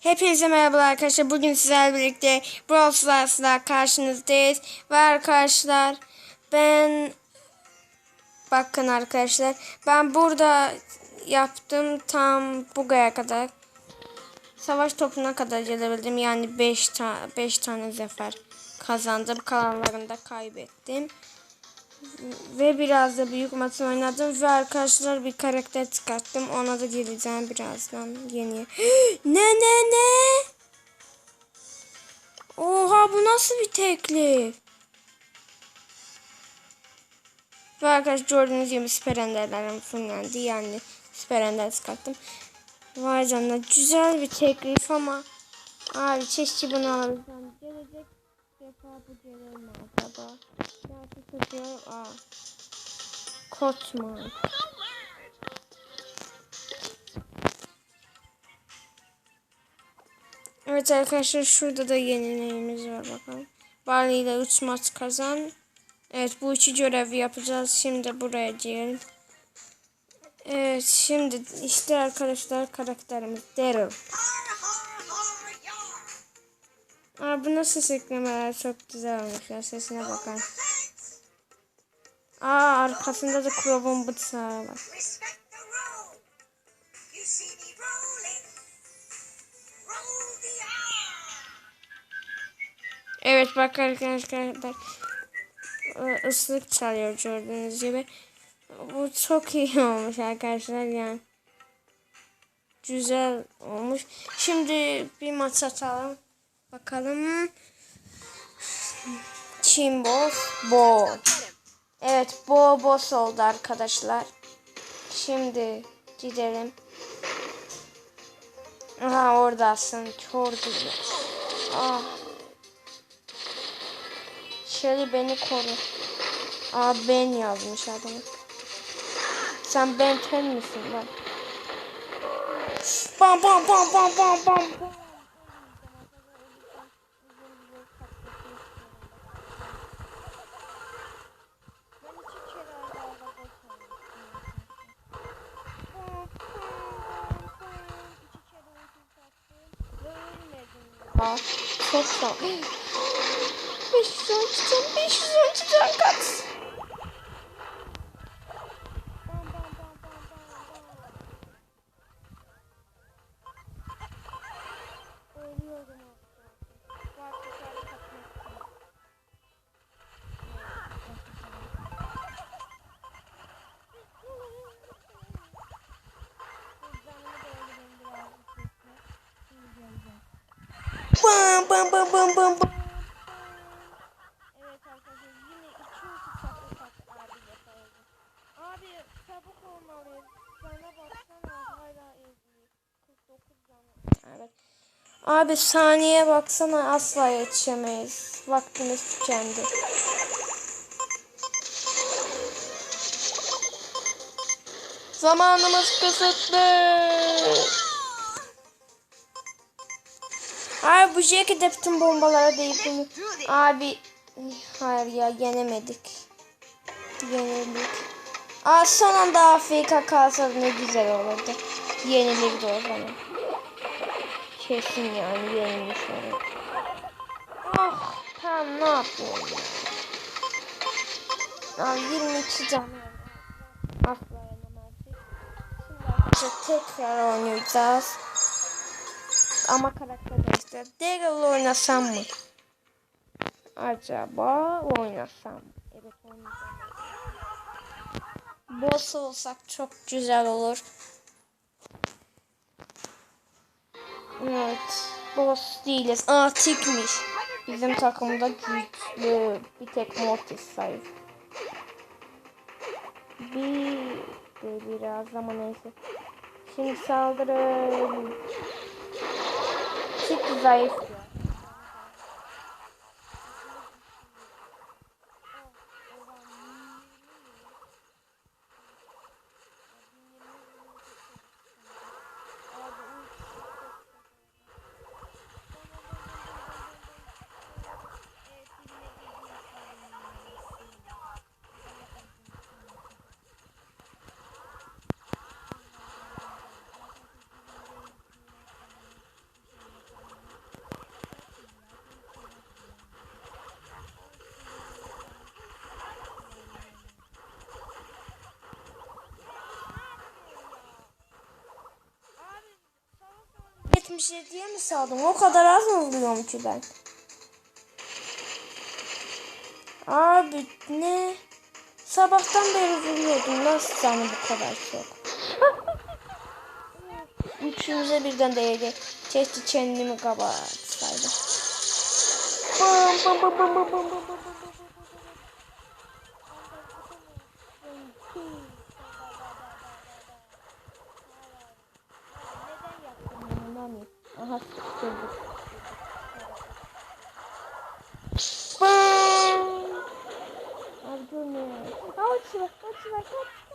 Hepinize merhabalar arkadaşlar. Bugün sizlerle birlikte Brawl Stars'la karşınızdayız. Ve arkadaşlar ben bakın arkadaşlar ben burada yaptım tam bugaya kadar. Savaş topuna kadar gelebildim. Yani 5 ta 5 tane zafer kazandım. Kalanlarını da kaybettim. Ve biraz da büyük maç oynadım ve arkadaşlar bir karakter çıkarttım. Ona da geleceğim birazdan yeni. ne ne ne? Oha bu nasıl bir teklif? Ve arkadaşlar gördüğünüz gibi süper enderlerim fullendi. Yani süper ender çıkarttım. Vay canına güzel bir teklif ama abi keşke bunu alabilsem. Gelecek defa bu gelir mi acaba? Gerçi tutuyor. Aa. Kotman. Evet arkadaşlar şurada da yenileyimiz var bakalım. Barley ile 3 maç kazan. Evet bu üçü görevi yapacağız. Şimdi buraya diyelim. Evet şimdi işte arkadaşlar karakterimiz Daryl. Aa, bu nasıl seklemeler çok güzel olmuş ya sesine bakın. Aa arkasında da Crow'un bıçağı var. Evet bak arkadaşlar e, ıslık çalıyor gördüğünüz gibi. Bu çok iyi olmuş arkadaşlar yani. Güzel olmuş. Şimdi bir maç atalım. Bakalım. Kim boss? Evet Bo boss oldu arkadaşlar. Şimdi gidelim. Aha oradasın. Kör gibi. Ah. Shelly beni koru. Aa ben yazmış adamı. Sen Benten misin lan? Bam bam bam bam bam bam. Abi saniye baksana asla yetişemeyiz. Vaktimiz tükendi. Zamanımız kısıtlı. Abi bu de bütün bombalara deyip bunu. Abi hayır ya yenemedik. Yenildik. Aa son anda AFK kalsa ne güzel olurdu. Yenilirdi o zaman. Kesin yani yenilmiş olur. Ah tamam ne yapıyorum ya. Aa 22 can. Asla yenemezdik. Şimdi tekrar oynayacağız. Ama karakter değiştir. Daryl oynasam mı? Acaba oynasam mı? Evet oynayacağım. Boss olsak çok güzel olur. Evet. Boss değiliz. Aa tikmiş. Bizim takımda güçlü. Bir tek Mortis sayı. Bir de biraz ama neyse. Şimdi saldırın. Tik zayıf. 77'ye mi saldım? O kadar az mı vuruyorum ki ben? Abi ne? Sabahtan beri vuruyordum. Nasıl canı bu kadar çok? Üçümüze birden değecek. Keşke kendimi kabatsaydım. Bam bam bam bam bam bam bam bam Amin. Aha sıkıldık. Abi görmüyor. Kaç kaç kaç.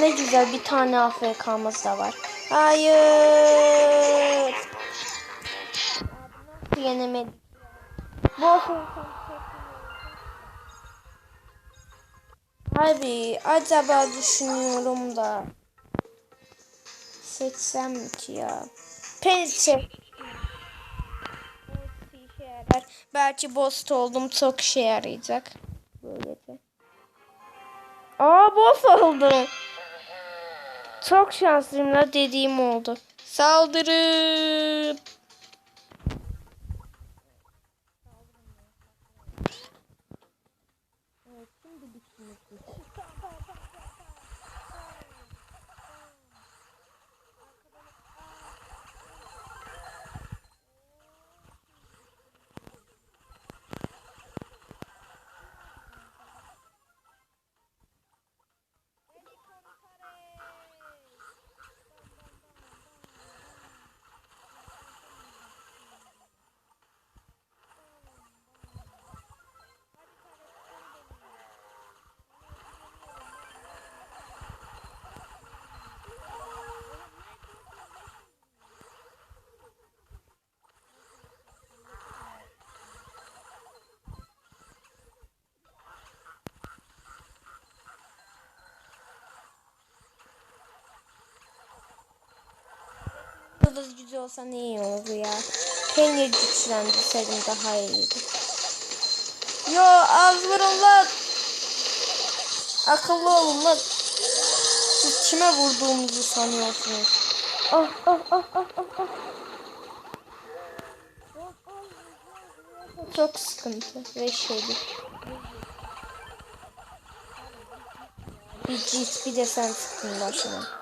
Ne güzel bir tane AFK'mız da var. Hayır. Yenemedik? Bu. Abi acaba düşünüyorum da seçsem mi ki ya? Pençe. Belki boss oldum çok işe yarayacak. Böylece. Aa boss oldum. Çok şanslıyım la dediğim oldu. Saldırın. Yıldız gücü olsa ne iyi olur ya. Peynir güçlendirseydim daha iyiydi. Yo az vurun lan. Akıllı olun lan. Siz kime vurduğumuzu sanıyorsunuz? Ah ah ah ah ah ah. Çok sıkıntı ve şeydi. Bir cilt bir de sen sıktın başına.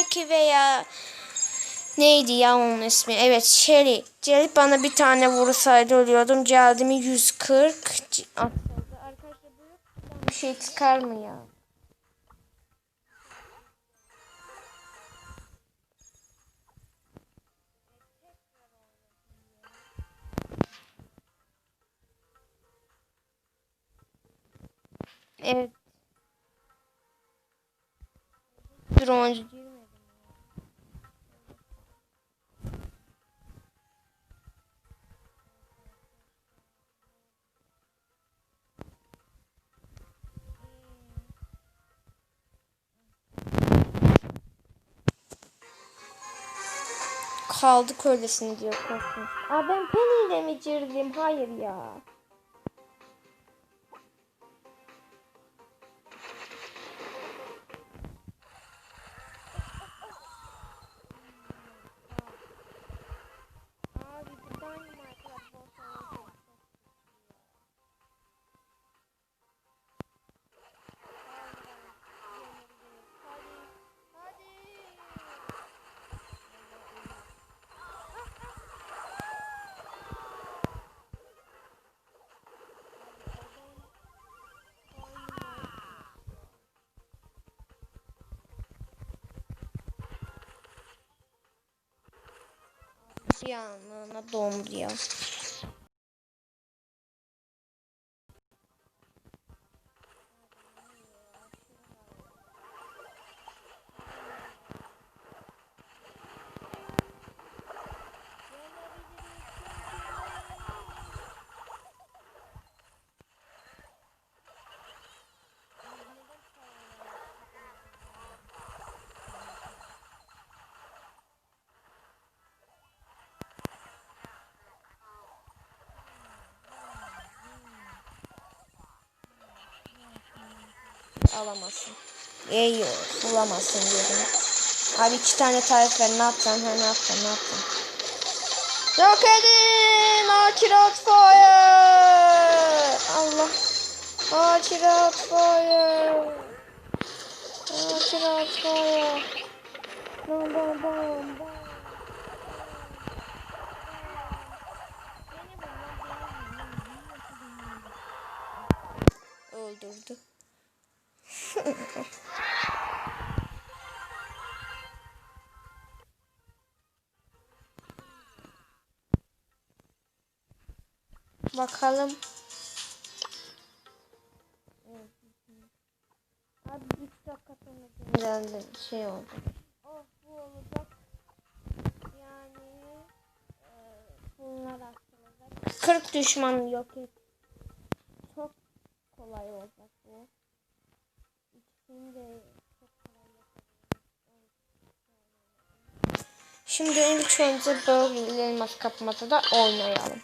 Peki veya neydi ya onun ismi? Evet Shelly. Gelip bana bir tane vursaydı ölüyordum. Geldi mi 140. C- At- Arkadaşlar bu Bir şey çıkar mı ya? Evet. Bronz kaldık öylesine diyor korkmuş. Aa ben Penny ile mi girdim? Hayır ya. Bir anlığına dondu ya. Alamazsın. İyi bulamazsın diyordum. Abi iki tane tarif ver. Ne yapacaksın? Ha, ne yapacaksın? Ne yapacaksın? Yok edin! Akirat fire! Allah. Akirat fire! Akirat fire! Bam bam bam bam. Öldürdü. Bakalım. Abi dakika sonra geldi şey oldu. Oh bu olacak. Yani e, bunlar aslında. 40 düşman yok et. Çok kolay olacak bu. İkisini de çok kolay yapabiliriz. Şimdi ilk önce böyle elmas kapmaca da oynayalım.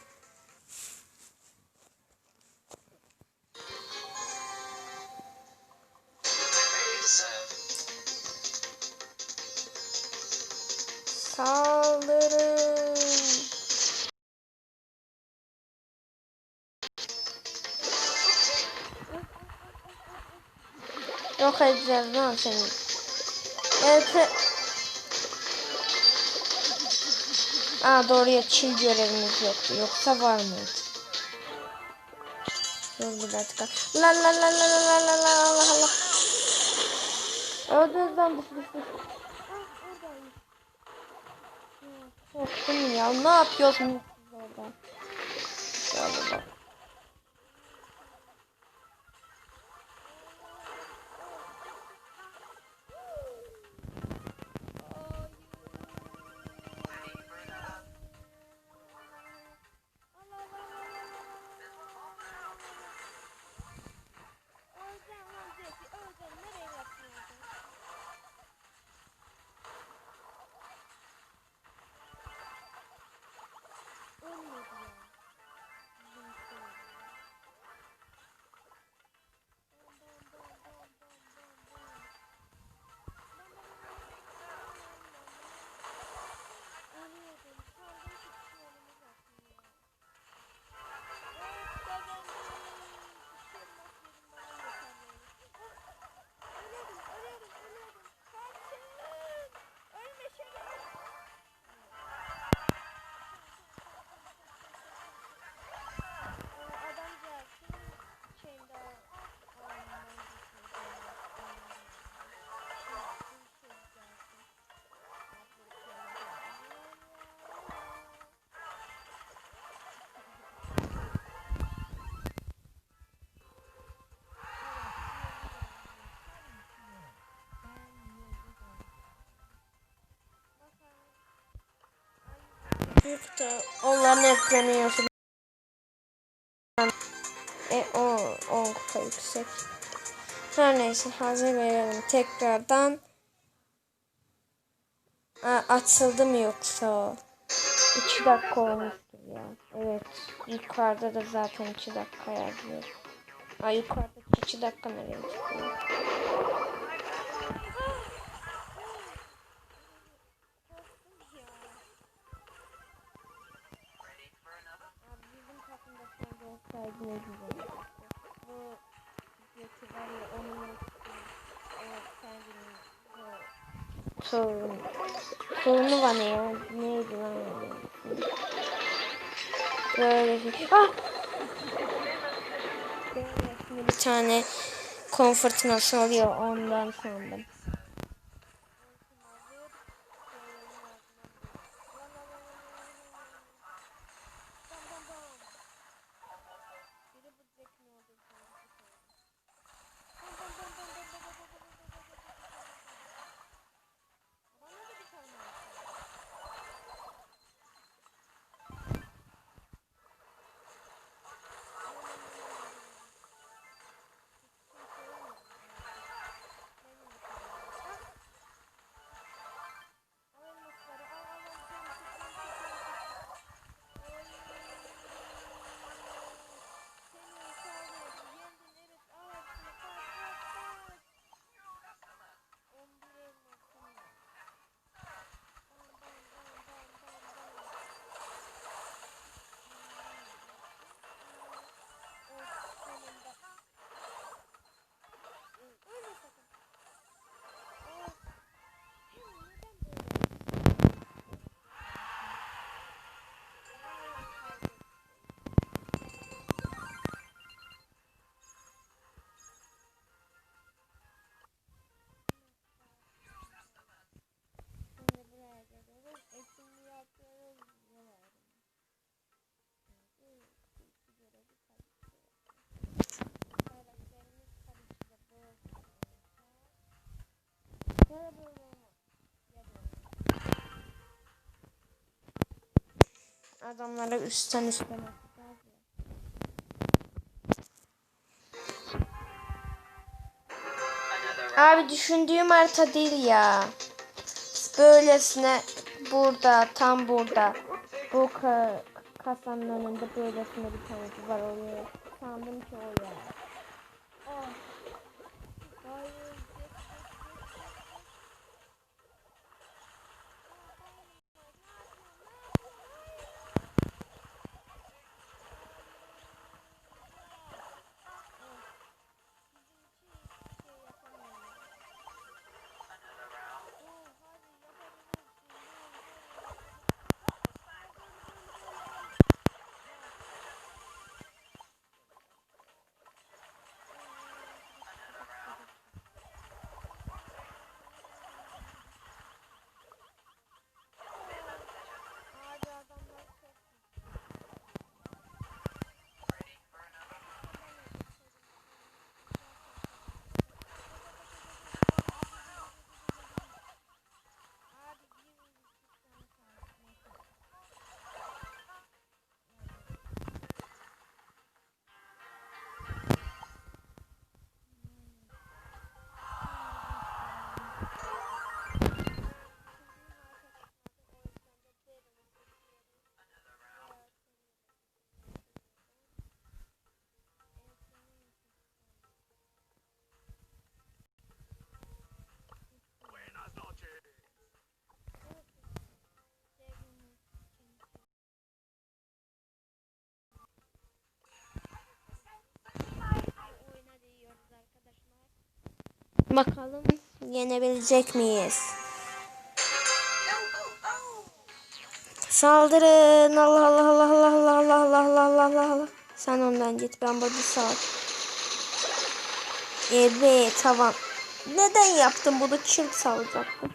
Saldırın. Yok edeceğiz lan seni. Evet. Aa doğruya çil görevimiz yoktu. Yoksa var mıydı? Dur bir dakika. La la la la la la la la Allah Allah. Öldünüz lan bu bu bu. Korktum ya. Ne yapıyorsunuz Büyük de onların ekleniyorsun. E, o, o kupa yüksek. Her neyse hazır verelim tekrardan. Aa, açıldı mı yoksa o? 2 dakika olmuştur ya. Evet. Yukarıda da zaten 2 dakika yazıyor. Aa, yukarıdaki 2 dakika nereye çıkıyor? Tane comfort nasıl oluyor ondan sandım. Adamlara üstten üstten. Abi düşündüğüm harita değil ya. Böylesine burada, tam burada. Bu ka kasanın önünde böylesine bir tane duvar oluyor. Sandım ki o ya. Bakalım yenebilecek miyiz? Saldırın. Allah Allah Allah Allah Allah Allah Allah Allah Allah Allah. Sen ondan git ben burada sağ. Evet tamam. Neden yaptım bunu? Çırp salacaktım.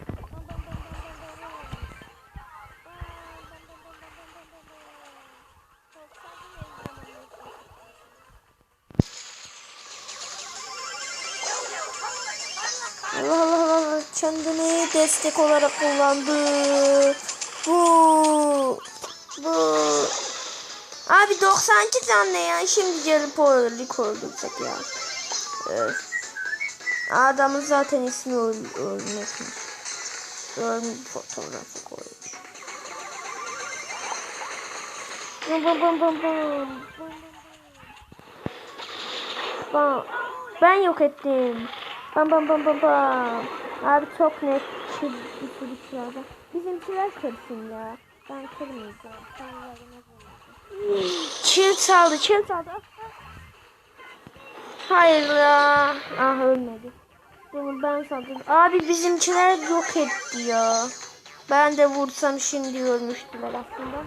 Allah Allah Allah kendini destek olarak kullandı. Bu bu Abi 92 tane ya. Şimdi gelip oralık öldürecek ya. Öf. Adamın zaten ismi öl ölmekmiş. Ölüm fotoğrafı koymuş. Ben yok ettim. Bam bam bam bam bam. Abi çok net sürü sırada. Bizimkiler kırsın ya. Ben kırmayacağım. Çilt saldı, çilt saldı. Hayır ya. Ah ölmedi. Bunu ben saldım. Abi bizimkiler yok etti ya. Ben de vursam şimdi ölmüştüler aslında.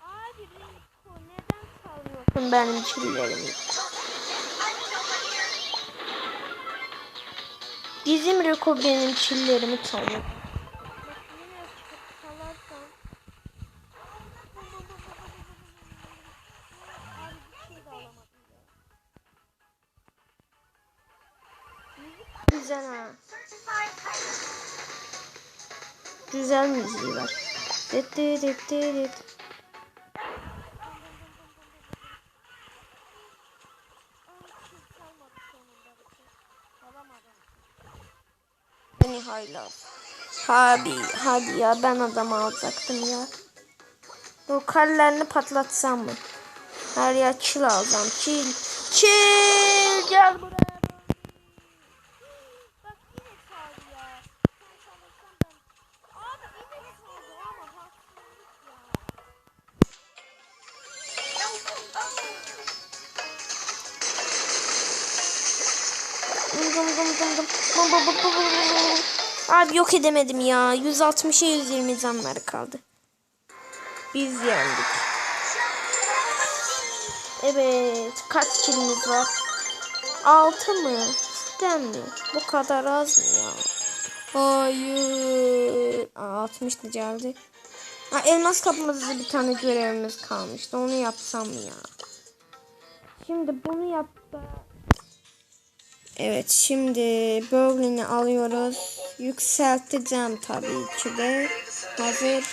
Abi Rico neden salmıyorsun benim çillerimi? Bizim Rico benim çillerimi çalıyor. Güzel ha. Güzel müziği var. Dit dit dit dit Abi hadi ya ben adam alacaktım ya. Bu kallerini patlatsam mı? Her yer çil alacağım. Çil. Çil. Gel buraya. Dum dum dum dum dum. Bum bum bum bum bum bum. Abi yok edemedim ya. 160'a 120 zamları kaldı. Biz yendik. Evet. Kaç kilimiz var? 6 mı? Cidden mi? Bu kadar az mı ya? Hayır. Aa, 60 geldi. Ha, elmas kapımızda bir tane görevimiz kalmıştı. Onu yapsam ya. Şimdi bunu yap. Evet şimdi Berlin'i alıyoruz. Yükselteceğim tabii ki de. Hazır.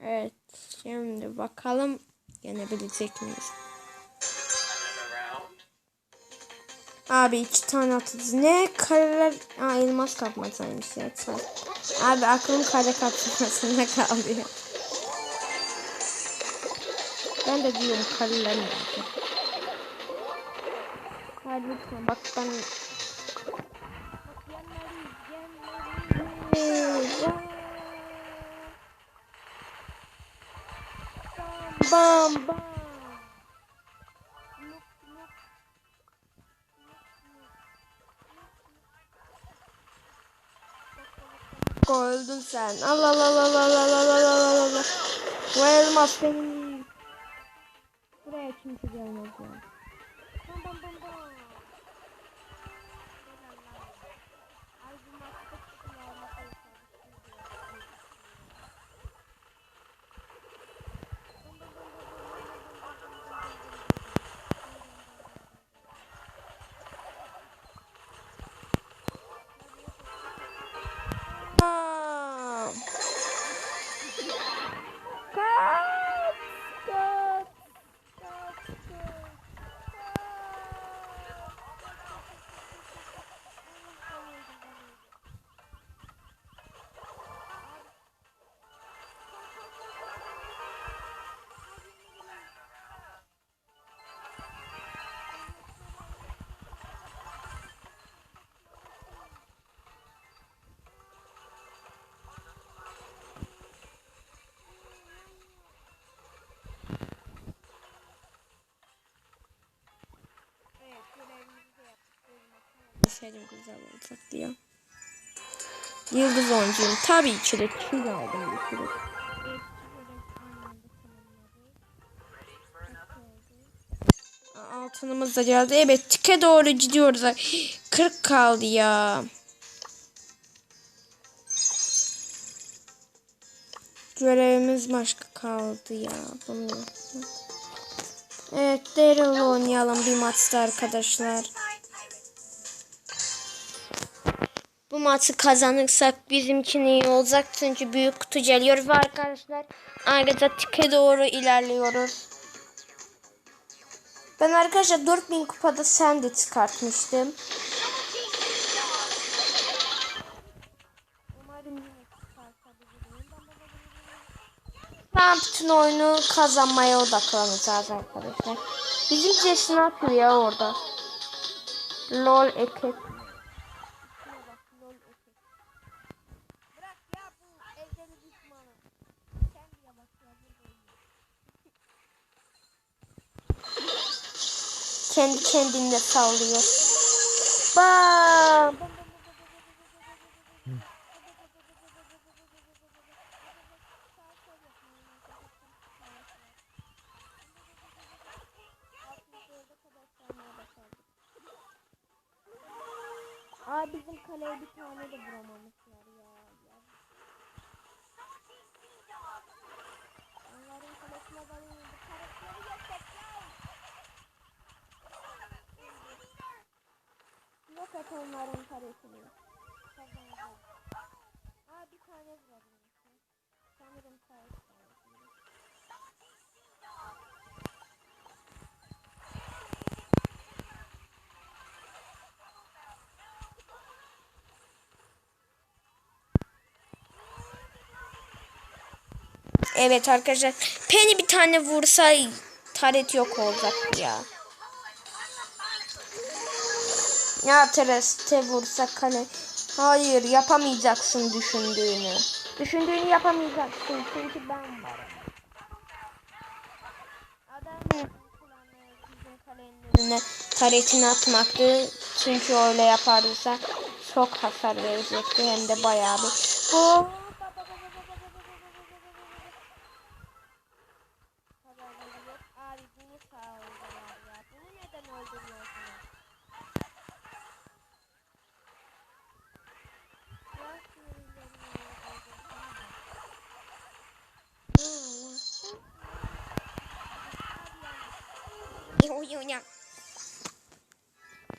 Evet. Şimdi bakalım yenebilecek miyiz? Abi iki tane atacağız. Ne? Kareler... Aa elmas kapmacaymış ya. Çay. Abi aklım kare kapmasında kaldı ya. Ben de diyorum kareler nerede? Hadi lütfen bak ben... Bam. Öldün sen. Allah Allah Allah Allah Allah Allah Allah Allah Allah. Bu elmas benim. Şeyim güzel olacak diye. Yıldız oyuncuyum. Tabii ki de kil aldım bir. Altınımız da geldi. Evet tike doğru gidiyoruz. Ay, 40 kaldı ya. Görevimiz başka kaldı ya. Bunu. Evet Daryl oynayalım bir maçta arkadaşlar. Bu maçı kazanırsak bizim için iyi olacak. Çünkü büyük kutu geliyor ve arkadaşlar ayrıca tike doğru ilerliyoruz. Ben arkadaşlar 4000 kupada Sandy çıkartmıştım. Ben bütün oyunu kazanmaya odaklanacağız arkadaşlar. Bizim sesini atıyor ya orada. LOL ekip. Bırak ya bu evdeki düşmanı. Sen diye bak ya burada oynuyor. Kendi kendine sallıyor. Bam. Aa bizim kaleye bir tane de vuramamışlar ya. ya. Onların kalesine bayıldı. Karakteri göstereceğim. Yok et onların karesini. Kazanacağız. Aa bir tane vurabilmişler. Sanırım karşı tarafında. Evet arkadaşlar. Penny bir tane vursa taret yok olacak ya. Ya Tereste vursa kale. Hayır yapamayacaksın düşündüğünü. Düşündüğünü yapamayacaksın çünkü ben. Adam önüne taretini atmaktı. Çünkü öyle yaparsa çok hasar verecekti hem de bayağı bir. Bu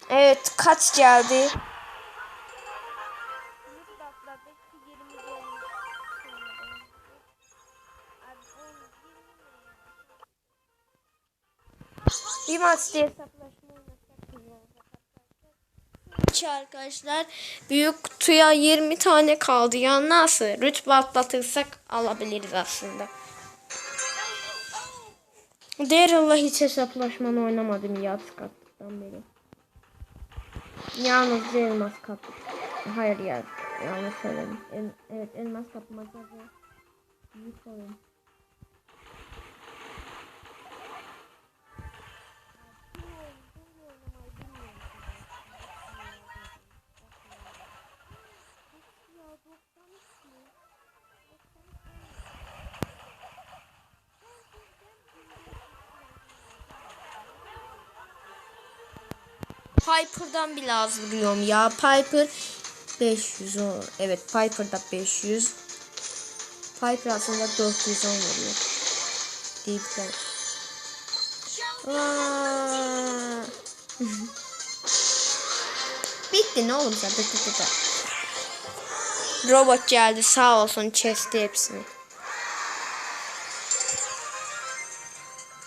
Evet kaç geldi? Bir maç diye arkadaşlar büyük kutuya 20 tane kaldı ya nasıl rütbe atlatırsak alabiliriz aslında. Daryl'la hiç hesaplaşmanı oynamadım ya kattıktan beri. Yalnız elmas kapı. Hayır ya yanlış söyledim. El, evet elmas kapmaca ve büyük oyun. Piper'dan bile az vuruyorum ya. Piper 500 o. Evet Piper'da 500. Piper aslında 410 vuruyor. Aa. Bitti ne oğlum sen? Bitti bitti. Robot geldi sağ olsun chest'i hepsini.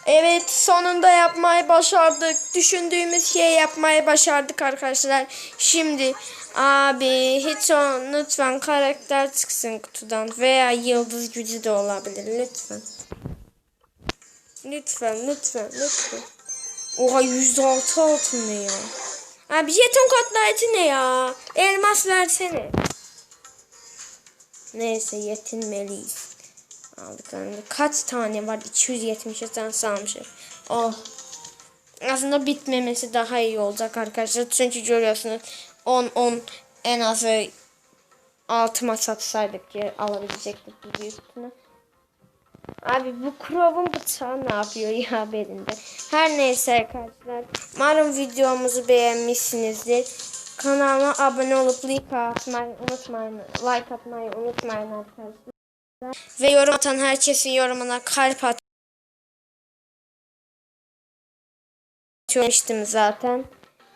Evet sonunda yapmayı başardık. Düşündüğümüz şeyi yapmayı başardık arkadaşlar. Şimdi abi hiç o lütfen karakter çıksın kutudan veya yıldız gücü de olabilir lütfen. Lütfen lütfen lütfen. Oha 106 altın ne ya? Abi jeton katlayıcı ne ya? Elmas versene. Neyse yetinmeliyiz. Aldık. Kaç tane var? 270 tane salmışım. Oh. Aslında bitmemesi daha iyi olacak arkadaşlar. Çünkü görüyorsunuz 10 10 en azı 6 maç satsaydık ki alabilecektik büyük kutuyu. Abi bu Crow'un bıçağı ne yapıyor ya belinde. Her neyse arkadaşlar. Umarım videomuzu beğenmişsinizdir. Kanalıma abone olup like atmayı unutmayın. Like atmayı unutmayın arkadaşlar. Ve yorum atan herkesin yorumuna kalp at. Çalıştım zaten.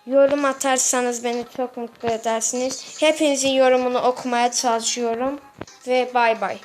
Yorum atarsanız beni çok mutlu edersiniz. Hepinizin yorumunu okumaya çalışıyorum. Ve bay bay.